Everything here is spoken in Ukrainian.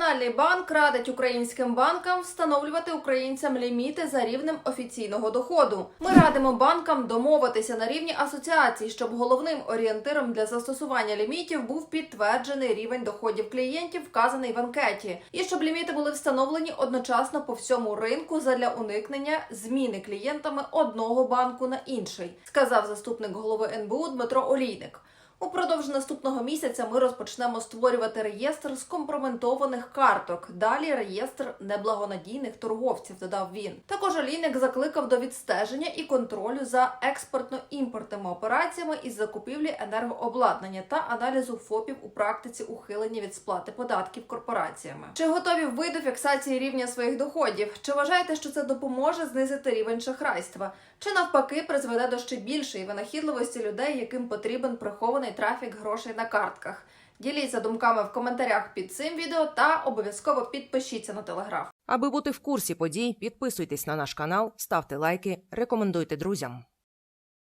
Національний банк радить українським банкам встановлювати українцям ліміти за рівнем офіційного доходу. Ми радимо банкам домовитися на рівні асоціацій, щоб головним орієнтиром для застосування лімітів був підтверджений рівень доходів клієнтів, вказаний в анкеті, і щоб ліміти були встановлені одночасно по всьому ринку задля уникнення зміни клієнтами одного банку на інший, сказав заступник голови НБУ Дмитро Олійник. Упродовж наступного місяця ми розпочнемо створювати реєстр скомпроментованих карток. Далі реєстр неблагонадійних торговців. Додав він. Також Олійник закликав до відстеження і контролю за експортно-імпортними операціями із закупівлі енергообладнання та аналізу ФОПів у практиці ухилення від сплати податків корпораціями. Чи готові ви до фіксації рівня своїх доходів? Чи вважаєте, що це допоможе знизити рівень шахрайства? Чи навпаки призведе до ще більшої винахідливості людей, яким потрібен прихований трафік грошей на картках? Діліться думками в коментарях під цим відео та обов'язково підпишіться на телеграф. Аби бути в курсі подій, підписуйтесь на наш канал, ставте лайки, рекомендуйте друзям.